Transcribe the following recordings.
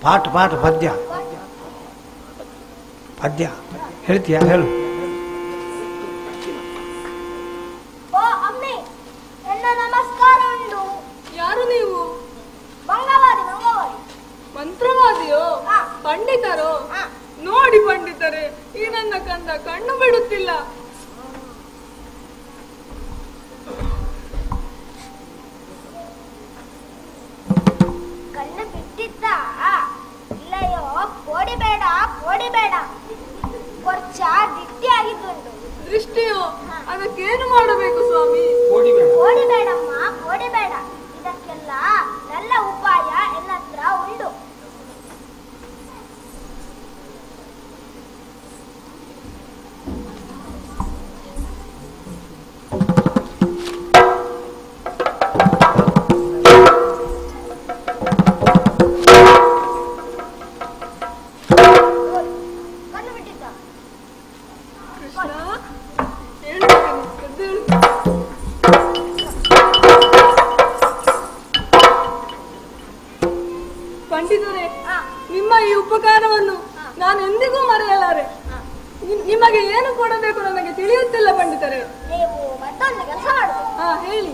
ಪಾಠ ಪದ್ಯ. ಪದ್ಯ. ಹೇಳ್ತೀಯಾ? ಹೇಳು. ಓ ಅಮ್ಮಿ ನನ್ನ ನಮಸ್ಕಾರ ಉಂಟು ಯಾರು ನೀವು? ಮಂತ್ರವಾದಿಯೋ? ಹಾ. ಪಂಡಿತರೋ? ಹಾ. ನೋಡಿ ಪಂಡಿತರೆ ಈ ನನ್ನ ಕಂದ ಕಣ್ಣು ಬಿಡುತ್ತಿಲ್ಲ. ಕೋಡಿಬೇಡ ಕೋಡಿಬೇಡ ಕೊರ್ಚ ದಿಟ್ಟಿ ಆಗಿದ್ದುಂಟು. ದೃಷ್ಟಿಯೋ? ಅದಕ್ಕೇನು ಮಾಡಬೇಕು ಸ್ವಾಮಿ? ಕೋಡಿಬೇಡಮ್ಮ ಕೋಡಿಬೇಡ ಇದಕ್ಕೆಲ್ಲ ಹಾ ನಿಮ್ಮ ಈ ಉಪಕಾರವನ್ನು ನಾನು ಎಂದಿಗೂ ಮರೆಯಲಾರೆ. ನಿಮಗೆ ಏನು ಕೊಡಬೇಕು ನನಗೆ ತಿಳಿಯುತ್ತಿಲ್ಲ ಪಂಡಿತರೆ. ನೀವು ಮತ್ತೊಂದು ಕೆಲಸ ಹಾ ಹೇಳಿ.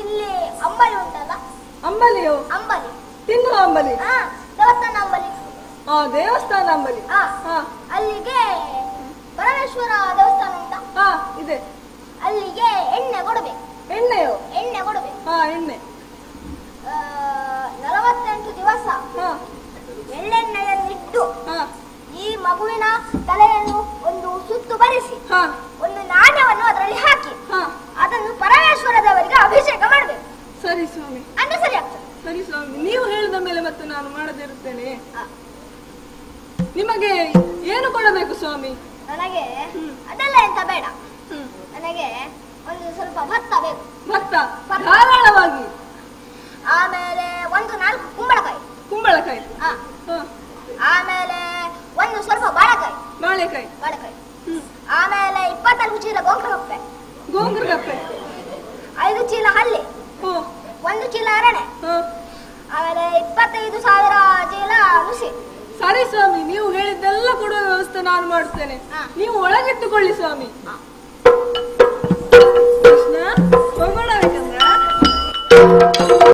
ಇಲ್ಲಿ ಅಂಬಲಿ ಉಂಟಲ್ಲ? ಅಂಬಲಿಯೋ? ಅಂಬಲಿ. ತಿನ್ನುವ ಅಂಬಲಿ. ಹಾ ದೇವಸ್ಥಾನ ಅಂಬಲಿ. ಹಾ ದೇವಸ್ಥಾನ ಅಂಬಲಿ. ಅಲ್ಲಿಗೆ ಪರಮೇಶ್ವರ ದೇವಸ್ಥಾನ ಉಂಟಾ? ಹಾ ಇದೆ. ಅಲ್ಲಿಗೆ ಎಣ್ಣೆ ಕೊಡಬೇಕು. ಎಣ್ಣೆಯೋ? ಎಣ್ಣೆ ಕೊಡಬೇಕು. ಹಾ ಎಣ್ಣೆ. ಒಂದು ನಾಣ್ಯವನ್ನು ಅದರಲ್ಲಿ ಹಾಕಿ. ಅದನ್ನು ಪರಮೇಶ್ವರದವರಿಗೆ ಅಭಿಷೇಕ ಮಾಡಬೇಕು. ಸರಿ ಸ್ವಾಮಿ. ಅಂದ್ರೆ ಸರಿ ಆಗ್ತದೆ. ಸರಿ ಸ್ವಾಮಿ. ನೀವು ಹೇಳಿದ ಮೇಲೆ ಮತ್ತೆ ನಾನು ಮಾಡದಿರುತ್ತೇನೆ ನಿಮಗೆ ಏನು ಕೊಡಬೇಕು ಸ್ವಾಮಿ? ನನಗೆ. ಅದೆಲ್ಲ ಎಂತ ಬೇಡ. ನನಗೆ ಒಂದು ಸ್ವಲ್ಪ ಭತ್ತ ಬೇಕು. ಭತ್ತ? ಧಾರಾಳವಾಗಿ? ಆಮೇಲೆ ಒಂದು ನಾಲ್ಕು ಕುಂಬಳಕಾಯಿ. ಕುಂಬಳಕಾಯಿ? ಆಮೇಲೆ ಒಂದು ಸ್ವಲ್ಪ ಬಾಳೆಕಾಯಿ. ಬಾಳೆಕಾಯಿ? ಬಾಳೆಕಾಯಿ. ಆಮೇಲೆ ಗೋಂಗ್ರಗಪ್ಪೆ. ಗೋಂಗ್ರಗಪ್ಪೆ. ಐದು ಚೀಲ ಹಳ್ಳಿ. ಒಂದು ಚೀಲ ಅರಣೆ ಆಮೇಲೆ ಇಪ್ಪತ್ತೈದು ಸಾವಿರ ಚೀಲ ಮುಸಿ ಸರಿ ಸ್ವಾಮಿ ನೀವು ಹೇಳಿದ್ದೆಲ್ಲ ಕೊಡುವ ವ್ಯವಸ್ಥೆ ನಾನು ಮಾಡ್ತೇನೆ. ನೀವು ಒಳಗಿಟ್ಟುಕೊಳ್ಳಿ ಸ್ವಾಮಿ. ಕೃಷ್ಣ ಹೋಗೋಣ